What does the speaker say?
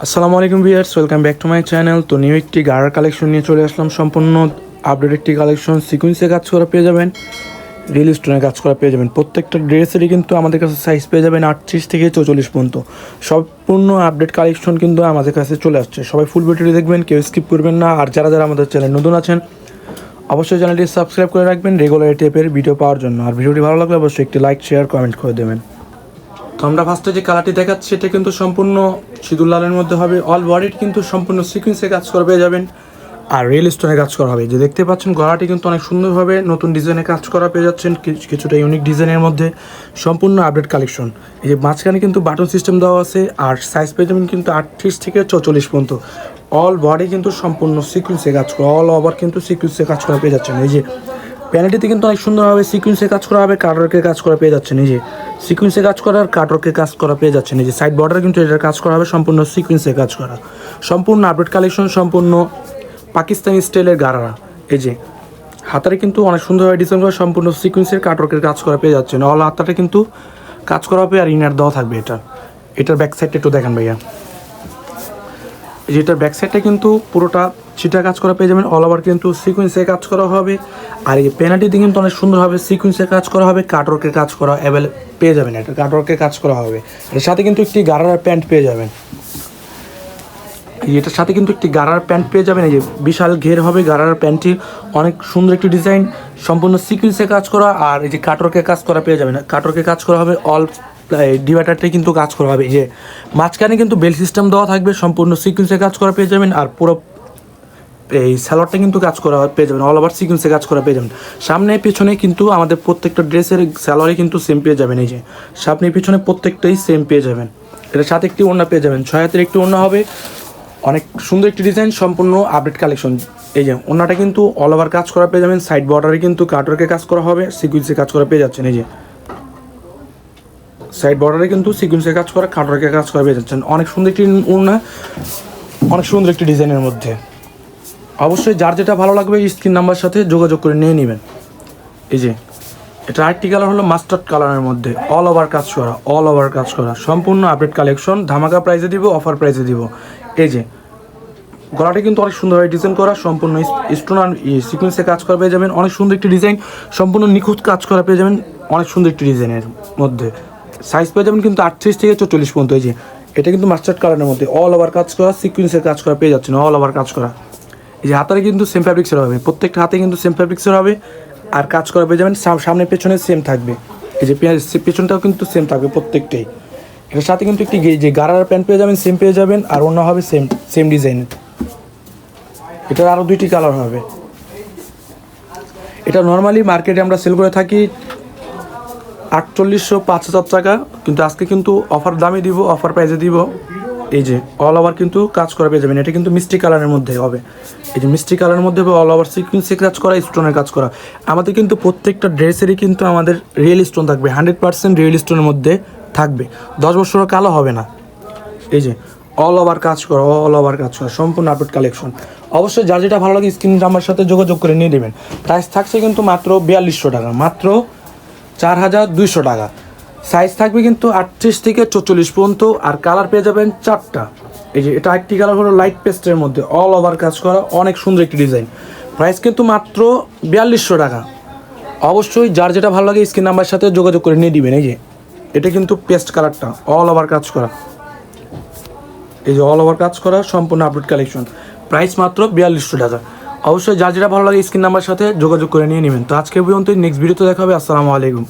আসসালামু আলাইকুম viewers welcome back to my channel. তো নিউ একটি গাড়ার কালেকশন নিয়ে চলে আসলাম সম্পূর্ণ আপডেট একটি কালেকশন। সিকুয়েন্সে কাজ করা পেয়ে যাবেন রিল স্টোনে কাজ করা পেয়ে যাবেন। প্রত্যেকটা ড্রেসেরই কিন্তু আমাদের কাছে সাইজ পেয়ে যাবেন আটত্রিশ থেকে চৌচল্লিশ পর্যন্ত। সম্পূর্ণ আপডেট কালেকশন কিন্তু আমাদের কাছে চলে আসছে। সবাই ফুল ভিডিওটি দেখবেন, কেউ স্কিপ করবেন না। আর যারা যারা আমাদের চ্যানেল নতুন আছেন, অবশ্যই চ্যানেলটি সাবস্ক্রাইব করে রাখবেন রেগুলার টাইপের ভিডিও পাওয়ার জন্য। আর ভিডিওটি ভালো লাগলে অবশ্যই একটি লাইক শেয়ার কমেন্ট করে দেবেন। তো আমরা ফার্স্টে যে কালারটি দেখাচ্ছি, সেটা কিন্তু সম্পূর্ণ সিঁদুর লালের মধ্যে হবে। অল বডির কিন্তু সম্পূর্ণ সিকুয়েন্সে কাজ করা পেয়ে যাবেন। আর রিয়েল স্টোনে কাজ করা হবে। যে দেখতে পাচ্ছেন, গলাটি কিন্তু অনেক সুন্দরভাবে নতুন ডিজাইনে কাজ করা পেয়ে যাচ্ছেন। কিছু- কিছুটা ইউনিক ডিজাইনের মধ্যে সম্পূর্ণ আপডেট কালেকশন এই যে মাঝখানে কিন্তু বাটন সিস্টেম দেওয়া আছে, আর সাইজ পেয়ে যাবেন কিন্তু আটত্রিশ থেকে চৌচল্লিশ পর্যন্ত। অল বডি কিন্তু সম্পূর্ণ সিকুয়েন্সে কাজ করা অল ওভার কিন্তু সিকুয়েন্সে কাজ করা পেয়ে যাচ্ছেন। এই যে প্যানেলটিতে কিন্তু অনেক সুন্দরভাবে সিকুয়েন্সে কাজ করা হবে কাটরকে কাজ করা পেয়ে যাচ্ছে নিজে সিকুয়েন্সে কাজ করা আর কাটরকে কাজ করা পেয়ে যাচ্ছে নিজে সাইড বর্ডার কিন্তু এটার কাজ করা হবে, সম্পূর্ণ সিকুয়েন্সে কাজ করা। সম্পূর্ণ আপডেট কালেকশন সম্পূর্ণ পাকিস্তানি স্টাইলের গারারা এই যে হাতারে কিন্তু অনেক সুন্দরভাবে ডিজাইন করা, সম্পূর্ণ সিকুয়েন্সের কাটরকের কাজ করা পেয়ে যাচ্ছেন। অল হাতাটা কিন্তু কাজ করা হবে আর ইনার দেওয়া থাকবে এটা। এটার ব্যাক সাইডটা একটু দেখেন ভাইয়া। এই যে এটার ব্যাক সাইডটা কিন্তু পুরোটা ছিটা কাজ করা পেয়ে যাবেন অল ওভার কিন্তু সিকুয়েন্সে কাজ করা হবে। আর এই পেনাল্টিতে কিন্তু অনেক সুন্দরভাবে সিকুয়েন্সে কাজ করা হবে কাটওয়ার্কের কাজ করা অ্যাভেল পেয়ে যাবেন এটা কাটওয়ার্কের কাজ করা হবে। এর সাথে কিন্তু একটি গারার প্যান্ট পেয়ে যাবেন। এটার সাথে কিন্তু একটি গারার প্যান্ট পেয়ে যাবেন, এই যে বিশাল ঘের হবে গারার প্যান্টটি অনেক সুন্দর একটি ডিজাইন সম্পূর্ণ সিকুয়েন্সে কাজ করা, আর এই যে কাটওয়ার্কে কাজ করা পেয়ে যাবেন। কাটওয়ার্কে কাজ করা হবে অল ডিভাইডারটাই কিন্তু কাজ করা হবে। এই যে মাঝখানে কিন্তু বেল সিস্টেম দেওয়া থাকবে, সম্পূর্ণ সিকুয়েন্সে কাজ করা পেয়ে যাবেন, আর পুরো এই স্যালোয়ারটা কিন্তু কাজ করা পেয়ে যাবেন। অল ওভার সিকুয়েন্সে কাজ করা পেয়ে যাবেন। সামনে পেছনে কিন্তু আমাদের প্রত্যেকটা ড্রেসের স্যালোয়ারে কিন্তু সেম পেয়ে যাবেন। এই যে, সামনে পিছনে প্রত্যেকটাই সেম পেয়ে যাবেন। এটার সাথে একটি ওড়না পেয়ে যাবেন। ছয় হাতের একটি ওড়না হবে। অনেক সুন্দর একটি ডিজাইন সম্পূর্ণ আপডেট কালেকশন এই যে, ওড়নাটা কিন্তু অল ওভার কাজ করা পেয়ে যাবেন। সাইড বর্ডারে কিন্তু কাটওয়ার্কে কাজ করা হবে। সিকুয়েন্সে কাজ করা পেয়ে যাচ্ছেন। এই যে সাইড বর্ডারে কিন্তু সিকুয়েন্সে কাজ করা কাটওয়ার্কে কাজ করা পেয়ে যাচ্ছেন। অনেক সুন্দর একটি ওড়না, অনেক সুন্দর একটি ডিজাইনের মধ্যে। অবশ্যই যার যেটা ভালো লাগবে স্ক্রিন নাম্বার সাথে যোগাযোগ করে নিয়ে নেবেন। এই যে, এটা আরেকটি কালার হলো মাস্টার্ড কালারের মধ্যে। অল ওভার কাজ করা অল ওভার কাজ করা। সম্পূর্ণ আপডেট কালেকশন ধামাকা প্রাইসে দিব অফার প্রাইসে দিব। এই যে, গলাটা কিন্তু অনেক সুন্দরভাবে ডিজাইন করা, সম্পূর্ণ স্টোন আর সিকুয়েন্সে কাজ করা পেয়ে যাবেন। অনেক সুন্দর একটি ডিজাইন সম্পূর্ণ নিখুঁত কাজ করা পেয়ে যাবেন অনেক সুন্দর একটি ডিজাইনের মধ্যে। সাইজ পেয়ে যাবেন কিন্তু আটত্রিশ থেকে চল্লিশ পর্যন্ত। এই যে, এটা কিন্তু মাস্টার্ড কালারের মধ্যে। অল ওভার কাজ করা সিকুয়েন্সের কাজ করা পেয়ে যাচ্ছেন অল ওভার কাজ করা। এই যে হাতারে কিন্তু সেম ফ্যাব্রিক্সের হবে। প্রত্যেকটা হাতে কিন্তু সেম ফ্যাব্রিক্সের হবে। আর কাজ করা পেয়ে যাবেন সাম- সামনে পেছনে সেম থাকবে। এই যে পেঁয়াজ পেছনটাও কিন্তু সেম থাকবে প্রত্যেকটাই। এটার সাথে কিন্তু একটি যে গারার প্যান্ট পেয়ে যাবেন সেম পেয়ে যাবেন, আর অন্য হবে সেম সেম ডিজাইনের এটার আরও দুইটি কালার হবে। এটা নর্মালি মার্কেটে আমরা সেল করে থাকি আটচল্লিশশো পাঁচ হাজার টাকা। কিন্তু আজকে কিন্তু অফার দামে দিব অফার প্রাইসে দিব। এই যে অল ওভার কিন্তু কাজ করা পেয়ে যাবেন। এটা কিন্তু মিষ্টি কালারের মধ্যে হবে। এই যে মিষ্টি কালারের মধ্যে হবে অল ওভার সিকুয়েন্সে কাজ করা স্টোনের কাজ করা। আমাদের কিন্তু প্রত্যেকটা ড্রেসেরই কিন্তু আমাদের রিয়েল স্টোন থাকবে। হান্ড্রেড পার্সেন্ট রিয়েল স্টোনের মধ্যে থাকবে। দশ বছরও কালো হবে না। এই যে অল ওভার কাজ করা অল ওভার কাজ করা, সম্পূর্ণ আপডেট কালেকশন অবশ্যই যার যেটা ভালো লাগে স্ক্রিন আমার সাথে যোগাযোগ করে নিয়ে নেবেন। প্রাইস থাকছে কিন্তু মাত্র বিয়াল্লিশশো টাকা, মাত্র চার হাজার দুইশো টাকা। সাইজ থাকবে কিন্তু আটত্রিশ থেকে চল্লিশ পর্যন্ত আর কালার পেয়ে যাবেন চারটা। এই যে এটা একটি কালার হলো লাইট পেস্টের মধ্যে অল ওভার কাজ করা, অনেক সুন্দর একটি ডিজাইন প্রাইস কিন্তু মাত্র বিয়াল্লিশশো টাকা। অবশ্যই যার যেটা ভালো লাগে স্ক্রিন নাম্বার সাথে যোগাযোগ করে নিয়ে দিবেন, এই যে। এটা কিন্তু পেস্ট কালারটা অল ওভার কাজ করা। এই যে অল ওভার কাজ করা, সম্পূর্ণ আপডেট কালেকশন প্রাইস মাত্র বিয়াল্লিশশো টাকা। অবশ্যই যার যেটা ভালো লাগে স্ক্রিন নাম্বার সাথে যোগাযোগ করে নিয়ে নেবেন। তো আজকে পর্যন্ত নেক্সট ভিডিওতে দেখা হবে, আসসালামু আলাইকুম।